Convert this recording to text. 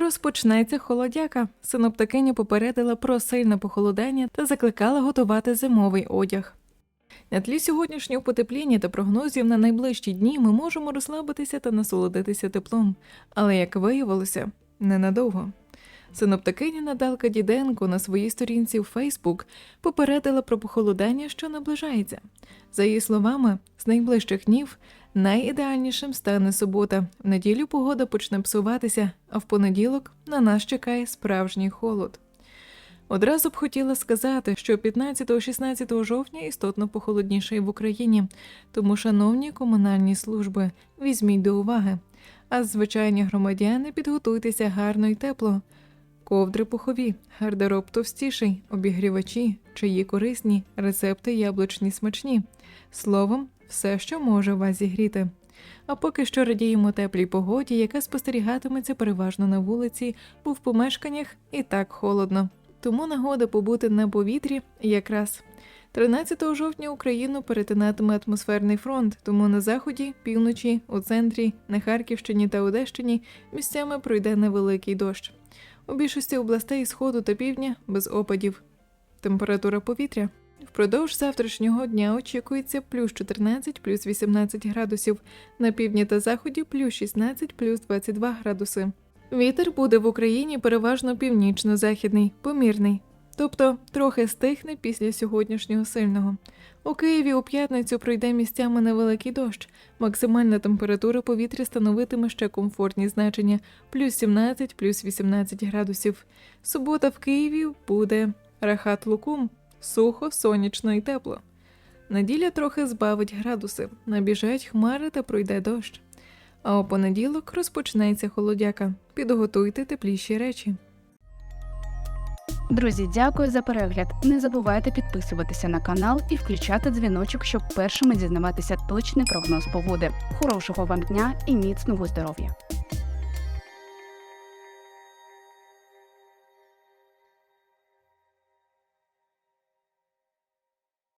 Розпочнеться холодяка. Синоптикиня попередила про сильне похолодання та закликала готувати зимовий одяг. На тлі сьогоднішнього потепління та прогнозів на найближчі дні ми можемо розслабитися та насолодитися теплом, але як виявилося, ненадовго. Синоптикиня Надалка Діденко на своїй сторінці у Фейсбук попередила про похолодання, що наближається. За її словами, з найближчих днів найідеальнішим стане субота. В неділю погода почне псуватися, а в понеділок на нас чекає справжній холод. Одразу б хотіла сказати, що 15-16 жовтня істотно похолодніше і в Україні, тому, шановні комунальні служби, візьміть до уваги. А звичайні громадяни підготуйтеся гарно і тепло. Ковдри пухові, гардероб товстіший, обігрівачі, чаї корисні, рецепти яблучні смачні. Словом, все, що може вас зігріти. А поки що радіємо теплій погоді, яка спостерігатиметься переважно на вулиці, бо в помешканнях і так холодно. Тому нагода побути на повітрі якраз. 13 жовтня Україну перетинатиме атмосферний фронт, тому на заході, півночі, у центрі, на Харківщині та Одещині місцями пройде невеликий дощ. У більшості областей сходу та півдня без опадів. Температура повітря. Впродовж завтрашнього дня очікується плюс 14, плюс 18 градусів, на півдні та заході плюс 16, плюс 22 градуси. Вітер буде в Україні переважно північно-західний, помірний, тобто трохи стихне після сьогоднішнього сильного. У Києві у п'ятницю пройде місцями невеликий дощ. Максимальна температура повітря становитиме ще комфортні значення плюс 17, плюс 18 градусів. Субота в Києві буде рахат лукум, сухо, сонячно і тепло. Неділя трохи збавить градуси, набіжать хмари та пройде дощ. А у понеділок розпочнеться холодяка. Підготуйте тепліші речі. Друзі, дякую за перегляд. Не забувайте підписуватися на канал і включати дзвіночок, щоб першими дізнаватися точний прогноз погоди. Хорошого вам дня і міцного здоров'я!